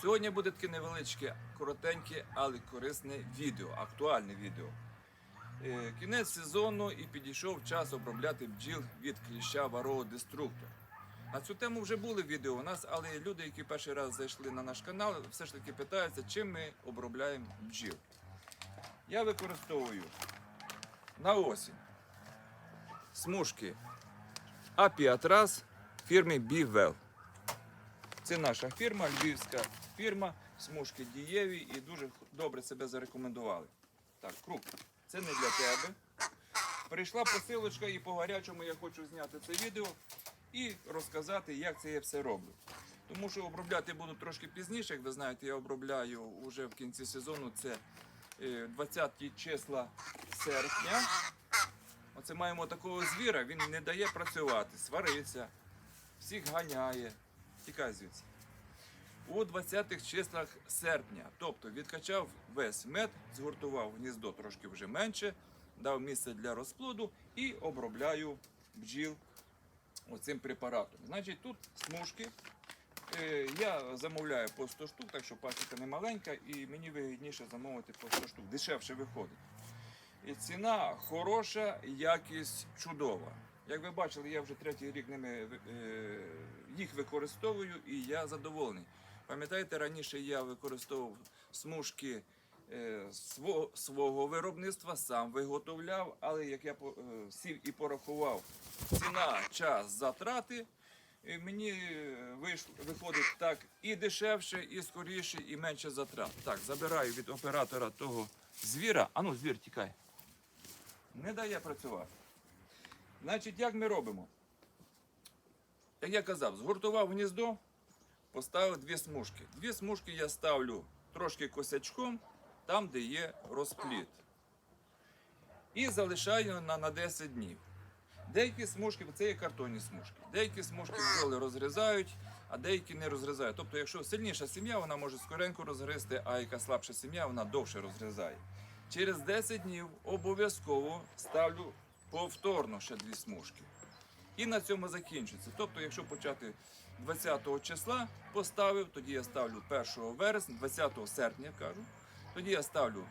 Сьогодні буде таке невеличке, коротеньке, але корисне відео, актуальне відео. Е, Кінець сезону і підійшов час обробляти бджіл від кліща варого деструктор. На цю тему вже були відео у нас, але люди, які перший раз зайшли на наш канал, все ж таки питаються, чим ми обробляємо бджіл. Я використовую на осінь смужки Апіатрас фірми Бівел. Це наша фірма, львівська фірма, смужки дієві і дуже добре себе зарекомендували. Так, круг. Це не для тебе. Прийшла посилочка і по гарячому я хочу зняти це відео і розказати, як це я все роблю. Тому що обробляти буду трошки пізніше, як ви знаєте, я обробляю вже в кінці сезону, це е, 20 числа серпня. Оце маємо такого звіра, він не дає працювати, свариться, всіх ганяє. Тікай звідси. У 20-х числах серпня, тобто відкачав весь мед, згуртував гніздо трошки вже менше, дав місце для розплоду і обробляю бджіл оцим препаратом. Значить, тут смужки. Е, Я замовляю по 100 штук, так що пасіка не маленька, і мені вигідніше замовити по 100 штук. Дешевше виходить. І ціна хороша, якість чудова. Як ви бачили, я вже третій рік ними е, їх використовую і я задоволений. Пам'ятаєте, раніше я використовував смужки е, свого, виробництва, сам виготовляв, але як я е, сів і порахував ціна, час, затрати, мені виходить так і дешевше, і скоріше, і менше затрат. Так, забираю від оператора того звіра. Ану, звір, тікай. Не дає працювати. Значить, як ми робимо? Як я казав, згуртував гніздо, поставив дві смужки. Дві смужки я ставлю трошки косячком, там, де є розпліт. І залишаю на, на 10 днів. Деякі смужки, це є картонні смужки. Деякі смужки бджоли розрізають, а деякі не розрізають. Тобто, якщо сильніша сім'я, вона може скоренько розгризти, а яка слабша сім'я, вона довше розгризає. Через 10 днів обов'язково ставлю повторно ще дві смужки. І на цьому закінчиться. Тобто, якщо почати 20 числа поставив, тоді я ставлю 1 вересня, 20 серпня кажу, тоді я ставлю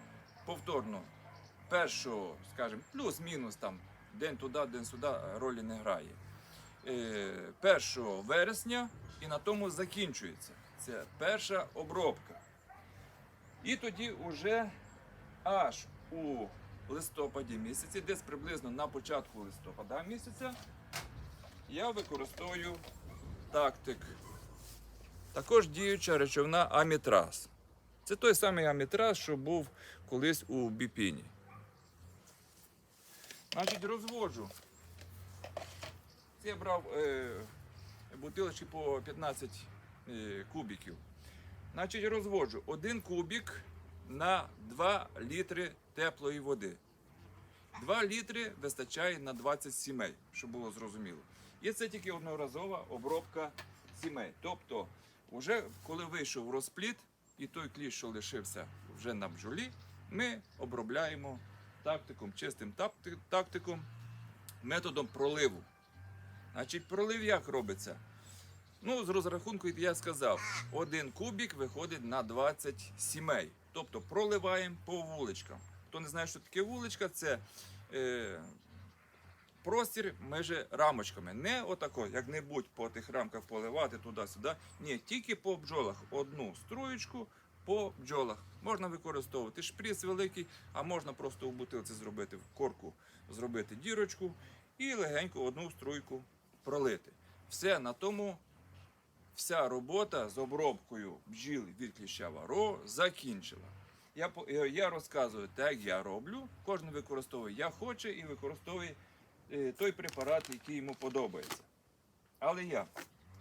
повторно 1, скажімо, плюс-мінус там день туди, день сюди ролі не грає. Е, 1 вересня і на тому закінчується. Це перша обробка. І тоді вже аж у листопаді місяці, десь приблизно на початку листопада місяця, я використовую тактик. Також діюча речовина амітраз. Це той самий амітраз, що був колись у біпіні. Значить, розводжу. Я брав е, бутилочки по 15 е, кубиків. Значить, розводжу один кубик на 2 літри теплої води. 2 літри вистачає на 20 сімей, щоб було зрозуміло. І це тільки одноразова обробка сімей. Тобто, вже коли вийшов розпліт, і той кліщ, що лишився вже на бджолі, ми обробляємо тактиком, чистим тактиком, методом проливу. Значить, пролив як робиться? Ну, з розрахунку, як я сказав, один кубик виходить на 20 сімей. Тобто проливаємо по вуличкам. Хто не знає, що таке вуличка, це е, простір між рамочками. Не отако, як-небудь по тих рамках поливати туди-сюди. Ні, тільки по бджолах. Одну струєчку по бджолах. Можна використовувати шприц великий, а можна просто у бутилці зробити в корку, зробити дірочку і легенько одну струйку пролити. Все на тому вся робота з обробкою бджіл від кліща варо закінчила. Я, е, я розказую так, я роблю. Кожен використовує як хоче і використовує е, той препарат, який йому подобається. Але я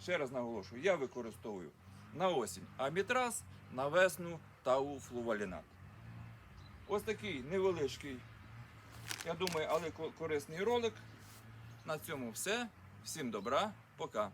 ще раз наголошую, я використовую на осінь амітраз, на весну тауфлувалінат. Ось такий невеличкий, я думаю, але корисний ролик. На цьому все. Всім добра, пока.